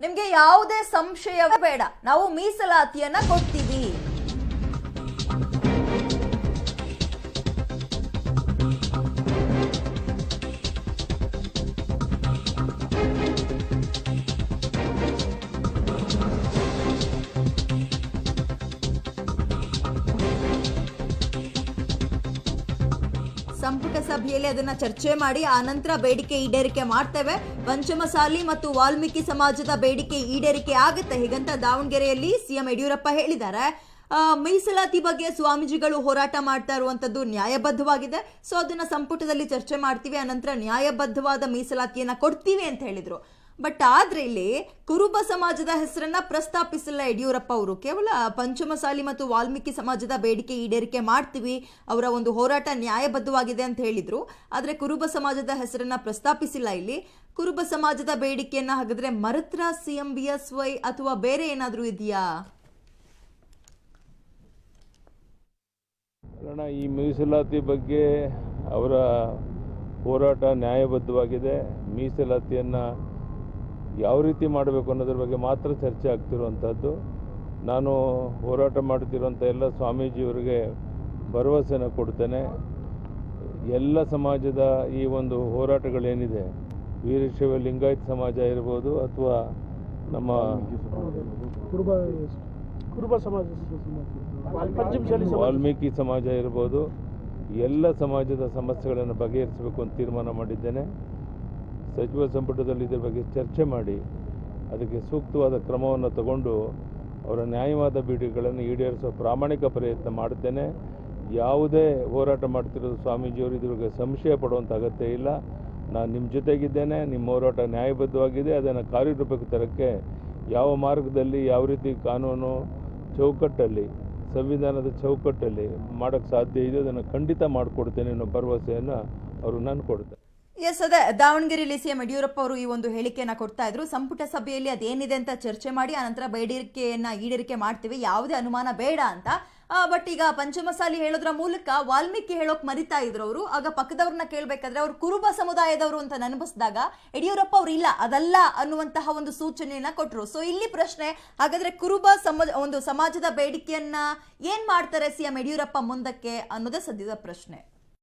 ನಿಮ್ಗೆ ಯಾವುದೇ ಸಂಶಯವೇ ಬೇಡ. ನಾವು ಮೀಸಲಾತಿಯನ್ನ ಕೊಡ್ತೀವಿ. ಸಂಪುಟ ಸಭೆಯಲ್ಲಿ ಅದನ್ನ ಚರ್ಚೆ ಮಾಡಿ, ಆ ನಂತರ ಬೇಡಿಕೆ ಈಡೇರಿಕೆ ಮಾಡ್ತೇವೆ. ಪಂಚಮಸಾಲಿ ಮತ್ತು ವಾಲ್ಮೀಕಿ ಸಮಾಜದ ಬೇಡಿಕೆ ಈಡೇರಿಕೆ ಆಗುತ್ತೆ. ಹೀಗಂತ ದಾವಣಗೆರೆಯಲ್ಲಿ ಸಿಎಂ ಯಡಿಯೂರಪ್ಪ ಹೇಳಿದ್ದಾರೆ. ಮೀಸಲಾತಿ ಬಗ್ಗೆ ಸ್ವಾಮೀಜಿಗಳು ಹೋರಾಟ ಮಾಡ್ತಾ ಇರುವಂತದ್ದು ನ್ಯಾಯಬದ್ಧವಾಗಿದೆ. ಸೊ, ಅದನ್ನ ಸಂಪುಟದಲ್ಲಿ ಚರ್ಚೆ ಮಾಡ್ತೀವಿ. ಆನಂತರ ನ್ಯಾಯಬದ್ಧವಾದ ಮೀಸಲಾತಿಯನ್ನ ಕೊಡ್ತೀವಿ ಅಂತ ಹೇಳಿದ್ರು. ಬಟ್ ಆದ್ರೆ ಇಲ್ಲಿ ಕುರುಬ ಸಮಾಜದ ಹೆಸರನ್ನ ಪ್ರಸ್ತಾಪಿಸಿಲ್ಲ ಯಡಿಯೂರಪ್ಪ ಅವರು. ಕೇವಲ ಪಂಚಮಸಾಲಿ ಮತ್ತು ವಾಲ್ಮೀಕಿ ಸಮಾಜದ ಬೇಡಿಕೆ ಈಡೇರಿಕೆ ಮಾಡ್ತೀವಿ, ಅವರ ಒಂದು ಹೋರಾಟ ನ್ಯಾಯಬದ್ಧವಾಗಿದೆ ಅಂತ ಹೇಳಿದ್ರು. ಆದ್ರೆ ಕುರುಬ ಸಮಾಜದ ಹೆಸರನ್ನ ಪ್ರಸ್ತಾಪಿಸಿಲ್ಲ ಇಲ್ಲಿ. ಕುರುಬ ಸಮಾಜದ ಬೇಡಿಕೆಯನ್ನ ಹಾಗಾದ್ರೆ ಮರತ್ರ ಸಿಎಂ ಬಿ ಎಸ್ ವೈ ಅಥವಾ ಬೇರೆ ಏನಾದರೂ ಇದೆಯಾ? ಈ ಮೀಸಲಾತಿ ಬಗ್ಗೆ ಅವರ ಹೋರಾಟ ನ್ಯಾಯಬದ್ಧವಾಗಿದೆ. ಮೀಸಲಾತಿಯನ್ನು ಯಾವ ರೀತಿ ಮಾಡಬೇಕು ಅನ್ನೋದ್ರ ಬಗ್ಗೆ ಮಾತ್ರ ಚರ್ಚೆ ಆಗ್ತಿರುವಂಥದ್ದು ನಾನು ಹೋರಾಟ ಮಾಡ್ತಿರುವಂಥ ಎಲ್ಲ ಸ್ವಾಮೀಜಿಯವರಿಗೆ ಭರವಸೆನ ಕೊಡ್ತೇನೆ. ಎಲ್ಲ ಸಮಾಜದ ಈ ಒಂದು ಹೋರಾಟಗಳೇನಿದೆ ವೀರಶೈವ ಲಿಂಗಾಯತ್ ಸಮಾಜ ಇರ್ಬೋದು ಅಥವಾ ನಮ್ಮ ಕುರುಬ ಸಮಾಜ. ವಾಲ್ಮೀಕಿ ಸಮಾಜ ಇರ್ಬೋದು. ಎಲ್ಲ ಸಮಾಜದ ಸಮಸ್ಯೆಗಳನ್ನು ಬಗೆಹರಿಸಬೇಕು ಅಂತ ತೀರ್ಮಾನ ಮಾಡಿದ್ದೇನೆ. ಸಚಿವ ಸಂಪುಟದಲ್ಲಿ ಇದರ ಬಗ್ಗೆ ಚರ್ಚೆ ಮಾಡಿ ಅದಕ್ಕೆ ಸೂಕ್ತವಾದ ಕ್ರಮವನ್ನು ತಗೊಂಡು ಅವರ ನ್ಯಾಯವಾದ ಬೇಡಿಕೆಗಳನ್ನು ಈಡೇರಿಸೋ ಪ್ರಾಮಾಣಿಕ ಪ್ರಯತ್ನ ಮಾಡುತ್ತೇನೆ. ಯಾವುದೇ ಹೋರಾಟ ಮಾಡ್ತಿರೋದು ಸ್ವಾಮೀಜಿಯವರು ಇದ್ರ ಬಗ್ಗೆ ಸಂಶಯ ಪಡುವಂಥ ಅಗತ್ಯ ಇಲ್ಲ. ನಾನು ನಿಮ್ಮ ಜೊತೆಗಿದ್ದೇನೆ, ನಿಮ್ಮ ಹೋರಾಟ ನ್ಯಾಯಬದ್ಧವಾಗಿದೆ, ಅದನ್ನು ಕಾರ್ಯರೂಪಕ್ಕೆ ತರಕ್ಕೆ ಯಾವ ಮಾರ್ಗದಲ್ಲಿ, ಯಾವ ರೀತಿ ಕಾನೂನು ಚೌಕಟ್ಟಲ್ಲಿ, ಸಂವಿಧಾನದ ಚೌಕಟ್ಟಲ್ಲಿ ಮಾಡೋಕ್ಕೆ ಸಾಧ್ಯ ಇದೆ ಅದನ್ನು ಖಂಡಿತ ಮಾಡಿಕೊಡ್ತೇನೆ ಅನ್ನೋ ಭರವಸೆಯನ್ನು ಅವರು ನಾನು ಕೊಡ್ತೇನೆ ಎಸ್ ಅದೇ ದಾವಣಗೆರೆಯಲ್ಲಿ ಸಿಎಂ ಯಡಿಯೂರಪ್ಪ ಅವರು ಈ ಒಂದು ಹೇಳಿಕೆಯನ್ನು ಕೊಡ್ತಾ ಇದ್ರು. ಸಂಪುಟ ಸಭೆಯಲ್ಲಿ ಅದೇನಿದೆ ಅಂತ ಚರ್ಚೆ ಮಾಡಿ, ಆನಂತರ ಬೇಡಿಕೆಯನ್ನ ಈಡೇರಿಕೆ ಮಾಡ್ತೀವಿ. ಯಾವುದೇ ಅನುಮಾನ ಬೇಡ ಅಂತ. ಬಟ್ ಈಗ ಪಂಚಮಸಾಲಿ ಹೇಳೋದ್ರ ಮೂಲಕ ವಾಲ್ಮೀಕಿ ಹೇಳೋಕ್ ಮರಿತಾ ಇದ್ರು ಅವರು. ಆಗ ಪಕ್ಕದವ್ರನ್ನ ಕೇಳಬೇಕಾದ್ರೆ ಅವರು ಕುರುಬ ಸಮುದಾಯದವರು ಅಂತ ನೆನಪಿಸಿದಾಗ ಯಡಿಯೂರಪ್ಪ ಅವರು ಇಲ್ಲ, ಅದಲ್ಲ ಅನ್ನುವಂತಹ ಒಂದು ಸೂಚನೆಯನ್ನ ಕೊಟ್ಟರು ಸೊ ಇಲ್ಲಿ ಪ್ರಶ್ನೆ, ಹಾಗಾದ್ರೆ ಕುರುಬ ಸಮಾಜ ಒಂದು ಸಮಾಜದ ಬೇಡಿಕೆಯನ್ನ ಏನ್ ಮಾಡ್ತಾರೆ ಸಿಎಂ ಯಡಿಯೂರಪ್ಪ ಮುಂದಕ್ಕೆ ಅನ್ನೋದೇ ಸದ್ಯದ ಪ್ರಶ್ನೆ.